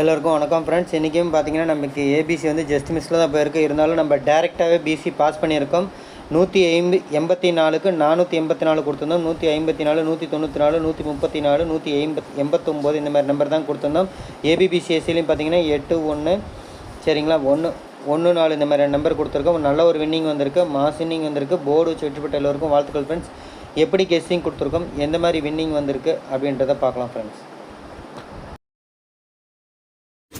எல்லோருக்கும் வணக்கம் ஃப்ரெண்ட்ஸ் இன்றைக்கும் பார்த்தீங்கன்னா நமக்கு ஏபிசி வந்து ஜஸ்ட் மிஸ்ஸில் தான் போயிருக்கு. இருந்தாலும் நம்ம டேரெக்டாகவே பிசி பாஸ் பண்ணியிருக்கோம். நூற்றி ஐம்பது எண்பத்தி நாலுக்கு நானூற்றி எண்பத்தி நாலு கொடுத்துருந்தோம். நூற்றி ஐம்பத்தி நாலு நூற்றி தொண்ணூற்றி நாலு நூற்றி முப்பத்தி நாலு நூற்றி ஐம்பத்தி எண்பத்தொம்போது இந்த மாதிரி நம்பர் தான் கொடுத்துருந்தோம். ஏபிபிசிஎஸ்சிலையும் பார்த்தீங்கன்னா எட்டு ஒன்று சரிங்களா? ஒன்று ஒன்று நாலு இந்த மாதிரி நம்பர் கொடுத்துருக்கோம். நல்ல ஒரு வின்னிங் வந்திருக்கு. மாஸ் வின்னிங் வந்திருக்கு. போர்டு வச்சு வெற்றிப்பட்ட எல்லோருக்கும் வாழ்த்துக்கள் ஃப்ரெண்ட்ஸ் எப்படி கெஸ்ஸிங் கொடுத்துருக்கோம்? எந்த மாதிரி வின்னிங் வந்திருக்கு? அப்படின்றத பார்க்கலாம் friends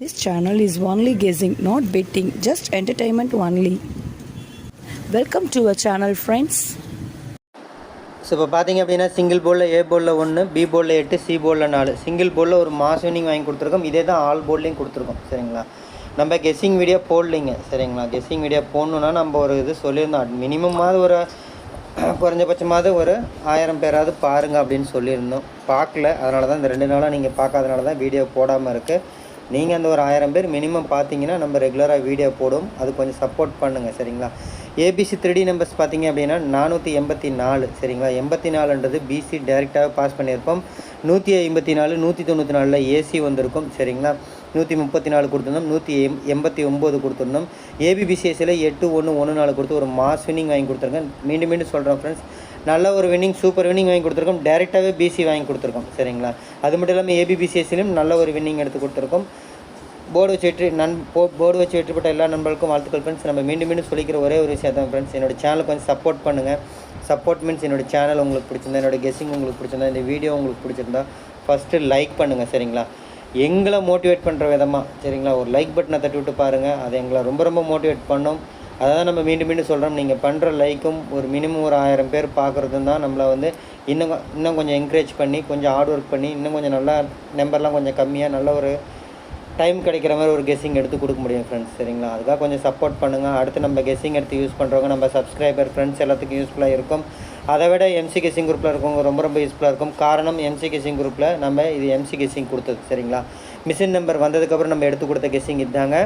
This channel is only guessing, not betting, just entertainment only. Welcome to a channel friends so இப்போ பார்த்தீங்க அப்படின்னா சிங்கிள் போர்டில் ஏ போலில் ஒன்று பி போர்டில் எட்டு சி போலில் நாலு. சிங்கிள் போர்டில் ஒரு மாஸ் வினிங் வாங்கி கொடுத்துருக்கோம். இதே தான் ஆல் போல்லையும் கொடுத்துருக்கோம். சரிங்களா? நம்ம கெஸ்ஸிங் வீடியோ போடலிங்க. சரிங்களா? கெஸ்ஸிங் வீடியோ போடணுன்னா நம்ம ஒரு இது சொல்லியிருந்தோம் மினிமமாவது ஒரு குறைஞ்சபட்சமாவது ஒரு ஆயிரம் பேராவது பாருங்கள் அப்படின்னு சொல்லியிருந்தோம். பார்க்கல. அதனால தான் இந்த ரெண்டு நாளாக நீங்கள் பார்க்காதனால தான் வீடியோ போடாமல் இருக்குது நீங்கள் அந்த ஒரு ஆயிரம் பேர் மினிமம் பார்த்தீங்கன்னா நம்ம ரெகுலராக வீடியோ போடும். அது கொஞ்சம் சப்போர்ட் பண்ணுங்கள் சரிங்களா? ஏபிசி த்ரீ நம்பர்ஸ் பார்த்தீங்க அப்படின்னா நானூற்றி எண்பத்தி நாலு சரிங்களா? எண்பத்தி நாலுன்றது பிசி டைரெக்டாக பாஸ் பண்ணியிருப்போம். நூற்றி ஐம்பத்தி நாலு நூற்றி தொண்ணூற்றி நாலில் ஏசி வந்திருக்கும் சரிங்களா? நூற்றி முப்பத்தி நாலு கொடுத்துருந்தோம் நூற்றி எம் எண்பத்தி ஒம்பது கொடுத்துருந்தோம். ஏபிபிசிஎஸ்சியில் எட்டு ஒன்று ஒன்று நாலு கொடுத்து ஒரு மாஸ் வின்னிங் வாங்கி கொடுத்துருங்க. மீண்டும் மீண்டும் சொல்கிறேன் ஃப்ரெண்ட்ஸ் நல்ல ஒரு வின்னிங் சூப்பர் வின்னிங் வாங்கி கொடுத்துருக்கோம். டேரெக்டாகவே பிசி வாங்கி கொடுத்துருக்கோம். சரிங்களா? அது மட்டும் இல்லாமல் ஏபிபிசிஎஸ்சிலையும் நல்ல ஒரு வின்னிங் எடுத்து கொடுத்துருக்கோம். போர்டு வச்சு வெற்றி நன் போ போர்டு வச்சு வெற்றிப்பட்ட எல்லா நண்பர்களுக்கும் வாழ்த்துக்கள் ஃப்ரெண்ட்ஸ் நம்ம மீண்டும் மீண்டும் சொல்லிக்கிற ஒரே ஒரு விஷயம் தான் ஃப்ரெண்ட்ஸ் என்னோட சேனலுக்கு கொஞ்சம் சப்போர்ட் பண்ணுங்கள் சப்போர்ட் மீன்ஸ் என்னோட சேனல் உங்களுக்கு பிடிச்சிருந்தா என்னோட கெஸ்ஸிங் உங்களுக்கு பிடிச்சிருந்தா இந்த வீடியோ உங்களுக்கு பிடிச்சிருந்தா ஃபஸ்ட்டு லைக் பண்ணுங்கள் சரிங்களா? எங்களை மோட்டிவேட் பண்ணுற விதமாக சரிங்களா? ஒரு லைக் பட்டனை தட்டி விட்டு பாருங்கள் அது எங்களை ரொம்ப ரொம்ப மோட்டிவேட் பண்ணும். அதான் நம்ம மீண்டும் மீண்டும் சொல்கிறோம் நீங்கள் பண்ணுற லைக்கும் ஒரு மினிமம் ஒரு ஆயிரம் பேர் பார்க்குறதும் தான் நம்மளை வந்து இன்னும் இன்னும் கொஞ்சம் என்கரேஜ் பண்ணி கொஞ்சம் ஹார்ட் ஒர்க் பண்ணி இன்னும் கொஞ்சம் நல்லா நம்பர்லாம் கொஞ்சம் கம்மியாக நல்ல ஒரு டைம் கிடைக்கிற மாதிரி ஒரு கெஸ்ஸிங் எடுத்து கொடுக்க முடியும் ஃப்ரெண்ட்ஸ் சரிங்களா? அதுக்காக கொஞ்சம் சப்போர்ட் பண்ணுங்கள் அடுத்து நம்ம கெஸ்ஸிங் எடுத்து யூஸ் பண்ணுறவங்க நம்ம சப்ஸ்கிரைபர் ஃப்ரெண்ட்ஸ் எல்லாத்துக்கும் யூஸ்ஃபுல்லாக இருக்கும். அதை விட எம்சி கெஸ்ஸிங் குரூப்பில் இருக்கவங்க ரொம்ப ரொம்ப யூஸ்ஃபுல்லாக இருக்கும். காரணம் எம்சி கெஸ்ஸிங் குரூப்பில் நம்ம இது எம்சி கெஸ்ஸிங் கொடுத்தது சரிங்களா? மிஷின் நம்பர் வந்ததுக்கப்புறம் நம்ம எடுத்து கொடுத்த கெஸ்ஸிங் இதாங்க.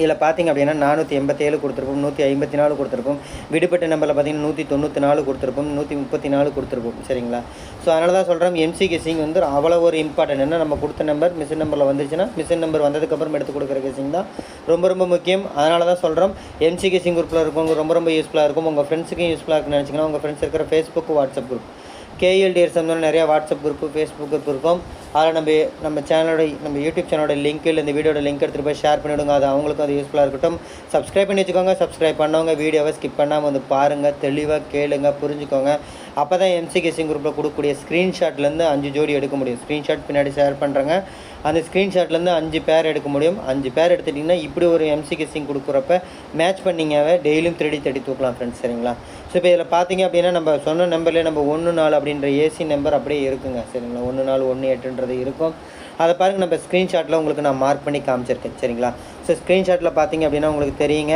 இதில் பார்த்தீங்க அப்படின்னா நானூற்றி எண்பத்தேழு கொடுத்துருப்போம் நூற்றி ஐம்பத்தி நாலு கொடுத்துருப்போம். விடுபட்ட நம்பரில் பார்த்தீங்கன்னா நூற்றி தொண்ணூற்றி நாலு கொடுத்துருப்போம் நூற்றி முப்பத்தி நாலு கொடுத்துருப்போம். சரிங்களா? ஸோ அதனால தான் சொல்கிறோம் எம்சி கெஸிங் வந்து அவ்வளோ ஒரு இம்பார்ட்டன்ட் என்ன நம்ம கொடுத்த நம்பர் மிஷின் நம்பரில் வந்துச்சுன்னா மிஷின் நம்பர் வந்ததுக்கப்புறம் எடுத்து கொடுக்குற கெஸிங் தான் ரொம்ப ரொம்ப முக்கியம். அதனால தான் சொல்கிறோம் எம்சி கெஸிங் குரூப்பில் இருக்கவங்க ரொம்ப ரொம்ப யூஸ்ஃபுல்லாக இருக்கும். உங்கள் ஃப்ரெண்ட்ஸுக்கும் யூஸ்ஃபுல்லாக இருக்குன்னு நினச்சிங்கன்னா உங்கள் ஃப்ரெண்ட்ஸ் இருக்கிற ஃபேஸ்புக் வாட்ஸ்அப் குரூப் கேஎல்டிஆர் சம்பந்தம் நிறையா வாட்ஸ்அப் குரூப்பு ஃபேஸ்புக் குரூப் இருக்கும். அதில் நம்ம நம்ம சேனலோட நம்ம யூடியூப் சேனலோட லிங்க் இல்லை இந்த வீடியோட லிங்க் எடுத்துகிட்டு போய் ஷேர் பண்ணிவிடுங்க அது அவங்களுக்கும் அது யூஸ்ஃபுல்லாக இருக்கட்டும். சப்ஸ்கிரைப் பண்ணி வச்சுக்கோங்க. சப்ஸ்கிரைப் பண்ணவங்க வீடியோவை ஸ்கிப் பண்ணாமல் வந்து பாருங்கள் தெளிவாக கேளுங்க புரிஞ்சுக்கோங்க. அப்போ தான் எம்சி கேசிங் குரூப்பில் கொடுக்கக்கூடிய ஸ்க்ரீன்ஷாட்லேருந்து அஞ்சு ஜோடி எடுக்க முடியும். ஸ்க்ரீன்ஷாட் பின்னாடி ஷேர் பண்ணுறேங்க அந்த ஸ்க்ரீன்ஷாட்லேருந்து அஞ்சு பேர் எடுக்க முடியும். அஞ்சு பேர் எடுத்துட்டிங்கன்னா இப்படி ஒரு எம்சி கேசிங் கொடுக்குறப்ப மேட்ச் பண்ணிங்கவே டெய்லியும் தேடி தேடி தூக்கலாம் ஃப்ரெண்ட்ஸ் சரிங்களா? ஸோ இப்போ இதில் பார்த்தீங்க அப்படின்னா நம்ம சொன்ன நம்பர்லேயே நம்ம ஒன்று நாலு அப்படின்ற ஏசி நம்பர் அப்படியே இருக்குங்க சரிங்களா? ஒன்று நாலு ஒன்று எட்டுன்றது இருக்கும். அதை பாருங்கள் நம்ம ஸ்க்ரீன்ஷாட்டில் உங்களுக்கு நான் மார்க் பண்ணி காமிச்சிருக்கேன் சரிங்களா? ஸோ ஸ்க்ரீன்ஷாட்டில் பார்த்தீங்க அப்படின்னா உங்களுக்கு தெரியுங்க.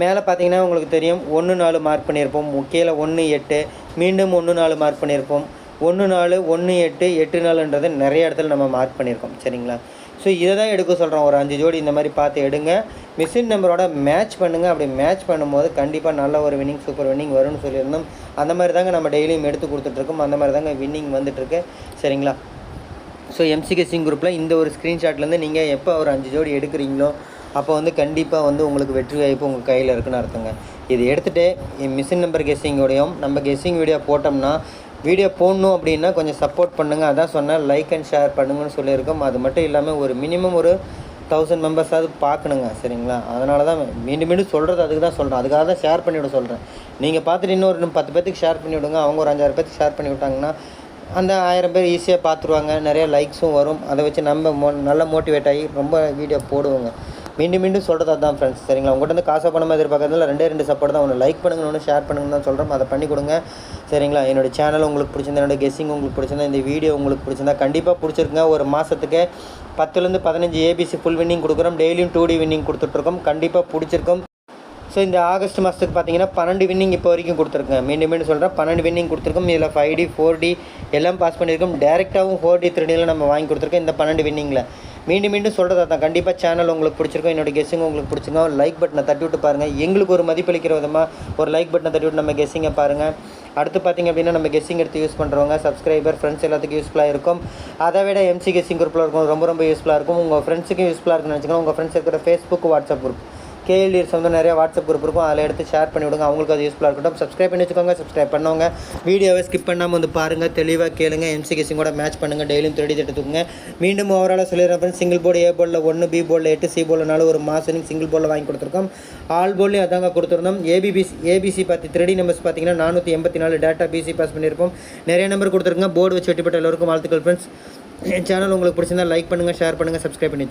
மேலே பார்த்தீங்கன்னா உங்களுக்கு தெரியும் ஒன்று நாலு மார்க் பண்ணியிருப்போம். கீழே ஒன்று எட்டு மீண்டும் ஒன்று நாலு மார்க் பண்ணியிருப்போம். ஒன்று நாலு ஒன்று எட்டு எட்டு நாலுன்றது நிறைய இடத்துல நம்ம மார்க் பண்ணியிருக்கோம் சரிங்களா? ஸோ இதை தான் எடுக்க சொல்கிறோம் ஒரு அஞ்சு ஜோடி இந்த மாதிரி பார்த்து எடுங்க. மிஷின் நம்பரோட மேட்ச் பண்ணுங்கள் அப்படி மேட்ச் பண்ணும்போது கண்டிப்பாக நல்ல ஒரு வின்னிங் சூப்பர் வின்னிங் வரும்னு சொல்லியிருந்தோம். அந்த மாதிரி தாங்க நம்ம டெய்லியும் எடுத்து கொடுத்துட்ருக்கோம் அந்த மாதிரி தாங்க வின்னிங் வந்துட்டுருக்கு சரிங்களா? ஸோ எம்சிகே சிங் குரூப்பில் இந்த ஒரு ஸ்க்ரீன்ஷாட்லேருந்து நீங்கள் எப்போ ஒரு அஞ்சு ஜோடி எடுக்கிறீங்களோ அப்போ வந்து கண்டிப்பாக வந்து உங்களுக்கு வெற்றி வாய்ப்பு உங்கள் கையில் இருக்குன்னு அர்த்தங்க. இது எடுத்துகிட்டு மிஷின் நம்பர் கெஸ்ஸிங்கோடையும் நம்ம கெஸ்ஸிங் வீடியோ போட்டோம்னா வீடியோ போடணும் அப்படின்னா கொஞ்சம் சப்போர்ட் பண்ணுங்கள் அதான் சொன்னேன் லைக் அண்ட் ஷேர் பண்ணுங்கன்னு சொல்லியிருக்கோம். அது மட்டும் இல்லாமல் ஒரு மினிமம் ஒரு தௌசண்ட் மெம்பர்ஸாவது பார்க்கணுங்க சரிங்களா? அதனால தான் மீண்டும் மீண்டும் சொல்கிறது அதுக்கு தான் சொல்கிறேன் அதுக்காக தான் ஷேர் பண்ணிவிட சொல்கிறேன் நீங்கள் பார்த்துட்டு இன்னொரு பத்து பேத்துக்கு ஷேர் பண்ணி விடுங்க. அவங்க ஒரு அஞ்சாறு பேத்துக்கு ஷேர் பண்ணி விட்டாங்கன்னா அந்த ஆயிரம் பேர் ஈஸியாக பார்த்துருவாங்க. நிறைய லைக்ஸும் வரும். அதை வச்சு நம்ம மோ நல்லா மோட்டிவேட் ஆகி ரொம்ப வீடியோ போடுவோங்க. மீண்டும் மீண்டும் சொல்கிறது அதான் ஃப்ரெண்ட்ஸ் சரிங்களா? உங்கள்கிட்ட வந்து காசை பணமாக எதிர்பார்க்கறதுல ரெண்டே ரெண்டு சப்போர்ட் தான். ஒன்று லைக் பண்ணுங்க ஒன்று ஷேர் பண்ணுங்கன்னு தான் சொல்கிறோம் அதை பண்ணி கொடுங்க. சரிங்களா? என்னோட சேனல் உங்களுக்கு பிடிச்சிருந்தா என்னோட கெஸ்ஸிங் உங்களுக்கு பிடிச்சிருந்தா இந்த வீடியோ உங்களுக்கு பிடிச்சிருந்தா கண்டிப்பாக பிடிச்சிருக்குங்க. ஒரு மாதத்துக்கு பத்துலேருந்து பதினஞ்சு ஏபிசி ஃபுல் வின்னிங் கொடுக்குறோம். டெய்லியும் டூ டி வின்னிங் கொடுத்துட்ருக்கோம். கண்டிப்பாக பிடிச்சிருக்கும். ஸோ இந்த ஆகஸ்ட் மாதத்துக்கு பார்த்தீங்கன்னா பன்னெண்டு வின்னிங் இப்போ வரைக்கும் கொடுத்துருக்கேன். மீண்டும் மீண்டும் சொல்கிறேன் பன்னெண்டு வின்னிங் கொடுத்துருக்கோம். இதில் ஃபைவ் டி ஃபோர் டி எல்லாம் பாஸ் பண்ணியிருக்கோம். டேரெக்டாகவும் ஃபோர் டி த்ரீ டியில் நம்ம வாங்கி கொடுத்துருக்கோம். இந்த பன்னெண்டு வின்னிங்கில் மீண்டும் மீண்டும் சொல்கிறதா தான். கண்டிப்பாக சேனல் உங்களுக்கு பிடிச்சிருக்கும். என்னோட கெஸ்ஸிங் உங்களுக்கு பிடிச்சிருக்கோம். லைக் பட்டனை தட்டி விட்டு பாருங்கள் எங்களுக்கு ஒரு மதிப்பளிக்கிற விதமாக ஒரு லைக் பட்டனை தட்டி விட்டு நம்ம கெஸ்ஸிங்கை பாருங்கள் அடுத்து பார்த்திங்க அப்படின்னா நம்ம கெஸ்ஸிங் எடுத்து யூஸ் பண்ணுறவங்க சப்ஸ்கிரைபர் ஃப்ரெண்ட்ஸ் எல்லாத்துக்கும் யூஸ்ஃபுல்லாக இருக்கும். அதை விட எம்சி கெஸ்ஸிங் குரூப்பில் இருக்கும் ரொம்ப ரொம்ப யூஸ்ஃபுல்லாக இருக்கும். உங்கள் ஃப்ரெண்ட்ஸுக்கும் யூஸ்ஃபுல்லாக இருக்குன்னு நினச்சிக்கோங்க. உங்கள் ஃப்ரெண்ட்ஸ் இருக்கிற ஃபேஸ்புக் வாட்ஸ்அப் குரூப் கேஎல்டி வந்து நிறைய வாட்ஸ்அப் குரூப் இருக்கும். அதில் எடுத்து ஷேர் பண்ணி விடுங்க. அவங்களுக்கு அது யூஸ்ஃபுல்லாக இருக்கட்டும். சப்ஸ்கிரைப் பண்ணி வச்சுக்கோங்க. சப்ஸ்கிரைப் பண்ணவங்க. வீடியோவை ஸ்கிப் பண்ணாமல் வந்து பாருங்கள் தெளிவாக கேளுங்க. எம்சி கூட மேட்ச் பண்ணுங்கள் டெய்லியும் தேடி தட்டுத்துக்குங்க மீண்டும் ஓவராலாக சொல்லிடுறேன் சிங்கிள் போர்டு ஏ போலில் ஒன்று பி போலில் எட்டு சி போலனாலும் ஒரு மாதம் சிங்கிள் போர்டில் வாங்கி கொடுத்துருக்கோம். ஆல் போர்ட்லேயும் அதாங்க கொடுத்துருந்தோம். ஏபிபிசி ஏபிசி பார்த்து த்ரெடி நம்பர்ஸ் பார்த்தீங்கன்னா நானூற்றி எண்பத்தி நாலு டேட்டா பிசி பாஸ் பண்ணியிருப்போம். நிறைய நம்பர் கொடுத்துருங்க போர்டு வச்சு வெட்டிப்பட்ட எல்லோருக்கும் வாழ்த்துக்கள் ஃப்ரெண்ட்ஸ் என் சேனல் உங்களுக்கு பிடிச்சிருந்தா லைக் பண்ணுங்கள் ஷேர் பண்ணுங்கள் சப்ஸ்கிரைப் பண்ணி